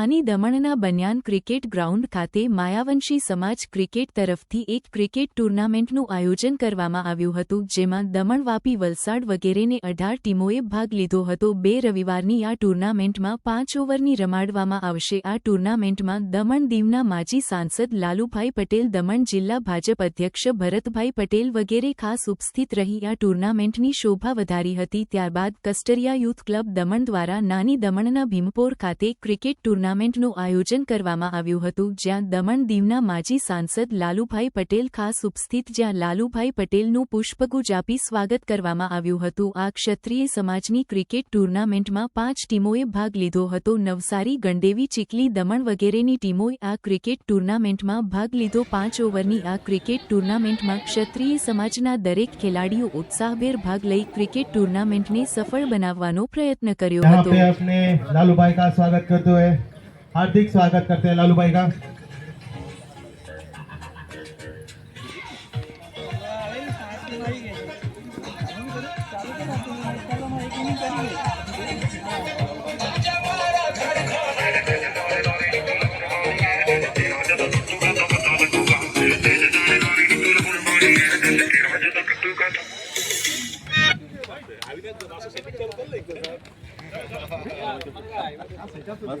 નાની દમણના બન્યાન cricket ground ખાતે માયાવંશી સમાજ ક્રિકેટ તરફથી એક ક્રિકેટ ટુર્નામેન્ટનું આયોજન કરવામાં આવ્યું હતું, જેમાં દમણ વાપી વલસાડ વગેરેને અઢાર ટીમોએ ભાગ લીધો હતો. બે રવિવારની આ ટુર્નામેન્ટમાં પાંચ ઓવરની રમાડવામાં આવશે. આ ટુર્નામેન્ટમાં દમણ દીવના માજી સાંસદ લાલુભાઈ પટેલ, દમણ જિલ્લા ભાજપ અધ્યક્ષ ભરતભાઈ પટેલ વગેરે ખાસ ઉપસ્થિત રહી આ ટુર્નામેન્ટની શોભા વધારી હતી. ત્યારબાદ કસ્ટરિયા યુથ ક્લબ દમણ દ્વારા નાની દમણના ભીમપોર ખાતે ક્રિકેટ ટુર્નામેન્ટનું આયોજન કરવામાં આવ્યું હતું જ્યાં દમણ દીવના માજી સાંસદ લાલુભાઈ પટેલ ખાસ ઉપસ્થિત જ્યાં લાલુભાઈ પટેલનું પુષ્પગુજ આપી સ્વાગત કરવામાં આવ્યું હતું. આ ક્ષત્રિય સમાજની ક્રિકેટ ટુર્નામેન્ટમાં પાંચ ટીમોએ ભાગ લીધો હતો. નવસારી ગંડેવી ચીકલી દમણ વગેરેની ટીમોએ આ ક્રિકેટ ટુર્નામેન્ટમાં ભાગ લીધો. પાંચ ઓવરની આ ક્રિકેટ ટુર્નામેન્ટમાં ક્ષત્રિય સમાજના દરેક ખેલાડીઓ ઉત્સાહભેર ભાગ લઈ ક્રિકેટ ટુર્નામેન્ટને સફળ બનાવવાનો પ્રયત્ન કર્યો હતો. લાલુભાઈ કા સ્વાગત કરતો હૈ हार्दिक स्वागत करते हैं लालू भाई का Вот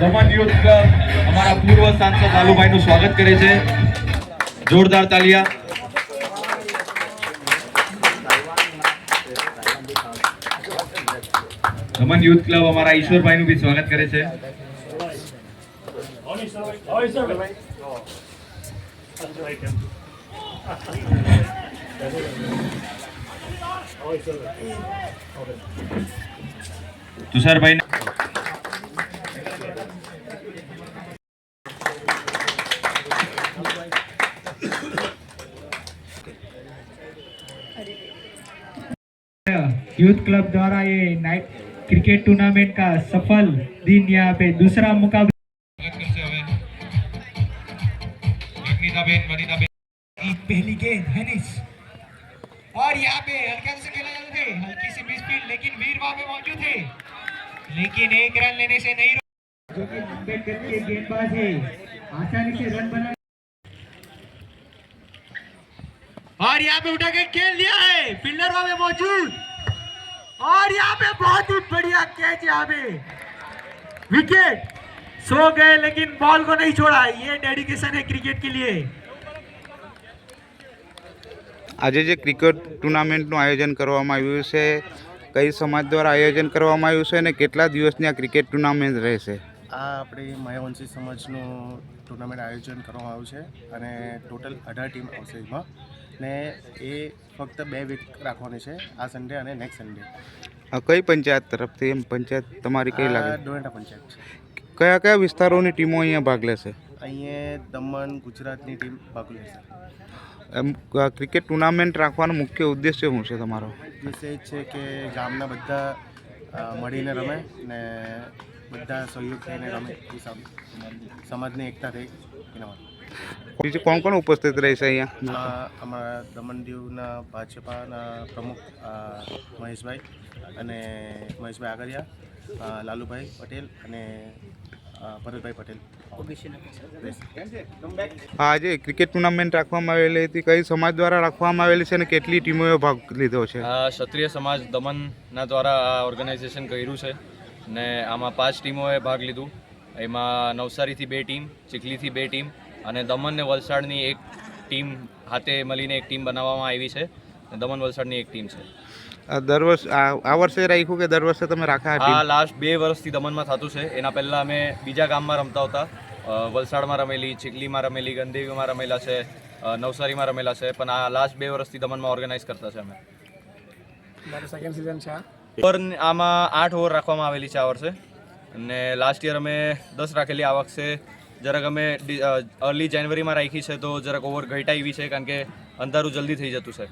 Daman youth club અમારા પૂર્વ સાંસદ લાલુભાઈનું સ્વાગત કરે છે. જોરદાર તાલિયા. દમણ યુથ ક્લબ અમારા ઈશ્વરભાઈનું બી સ્વાગત કરે છે. તુષારભાઈ यूथ क्लब द्वारा ये नाइट क्रिकेट टूर्नामेंट का सफल दिन यहाँ पे दूसरा मुकाबला। पहली गेंद हनीश और यहाँ पे हल्के से खेला जाते थे हल्की सी मिसफील्ड लेकिन वीर वहाँ पे मौजूद थे। लेकिन एक रन लेने से नहीं रोक। जो कि गेंदबाज है आसानी से रन बना और यहाँ पे उठा के खेल दिया है फील्डर वहां पे मौजूद और यहाँ पे बहुत ही बढ़िया कैच यहाँ पे विकेट सो गए लेकिन बॉल को नहीं छोड़ा ये डेडिकेशन है क्रिकेट के लिए આજે જે ક્રિકેટ ટુર્નામેન્ટનું આયોજન કરવામાં આવ્યું છે કઈ સમાજ દ્વારા આયોજન કરવામાં આવ્યું છે અને કેટલા દિવસની આ ક્રિકેટ ટુર્નામેન્ટ રહેશે આ આપણી માયાવંશી સમાજનું ટુર્નામેન્ટ આયોજન કરવામાં આવ્યું છે અને ટોટલ અઢાર ટીમ આવશે એમાં ને એ ફક્ત બે વીક રાખવાની છે આ સન્ડે અને નેક્સ્ટ સન્ડે આ કઈ પંચાયત તરફથી એમ પંચાયત તમારી કઈ લાગે? ડોરેટા પંચાયત છે. કયા કયા વિસ્તારોની ટીમો અહીંયા ભાગ લેશે? અહીંયા દમણ ગુજરાતની ટીમ ભાગ લેશે. એમ ક્રિકેટ ટુર્નામેન્ટ રાખવાનો મુખ્ય ઉદ્દેશ્ય શું છે તમારો? વિષય છે કે ગામના બધા મળીને રમે ને બધા સહયોગ થઈને રમે. એ સમાજની એકતા થઈ એના માટે. બીજું કોણ કોણ ઉપસ્થિત રહેશે અહીંયા? અમારા દમણ દીવના ભાજપાના પ્રમુખ મહેશભાઈ અને મહેશભાઈ આગરિયા લાલુભાઈ પટેલ અને ભરતભાઈ પટેલ. આજે ક્રિકેટ ટુર્નામેન્ટ રાખવામાં આવેલી હતી. કઈ સમાજ દ્વારા રાખવામાં આવેલી છે અને કેટલી ટીમોએ ભાગ લીધો છે? આ ક્ષત્રિય સમાજ દમનના દ્વારા આ ઓર્ગેનાઇઝેશન કર્યું છે ને આમાં પાંચ ટીમોએ ભાગ લીધું. એમાં નવસારીથી બે ટીમ ચીખલીથી બે ટીમ અને દમણ ને વલસાડની એક ટીમ હાથે મળીને એક ટીમ બનાવવામાં આવી છે. દમણ વલસાડની એક ટીમ છે. આ દર વર્ષ આ આ વર્ષે રાખ્યું કે દર વર્ષે તમે રાખા આ આ લાસ્ટ બે વર્ષથી દમણમાં થતું છે. એના પહેલાં અમે બીજા ગામમાં રમતા હતા. વલસાડમાં રમેલી ચીખલીમાં રમેલી ગંદેવીમાં રમેલા છે નવસારીમાં રમેલા છે. પણ આ લાસ્ટ બે વર્ષથી દમણમાં ઓર્ગેનાઇઝ કરતા છે અમે. ઓવર આમાં આઠ ઓવર રાખવામાં આવેલી છે આ વર્ષે. અને લાસ્ટ યર અમે દસ રાખેલી. આ વખતે જરાક અમે અર્લી જાન્યુઆરીમાં રાખી છે તો જરાક ઓવર ઘટાઈ આવી છે કારણ કે અંધારું જલ્દી થઈ જતું છે.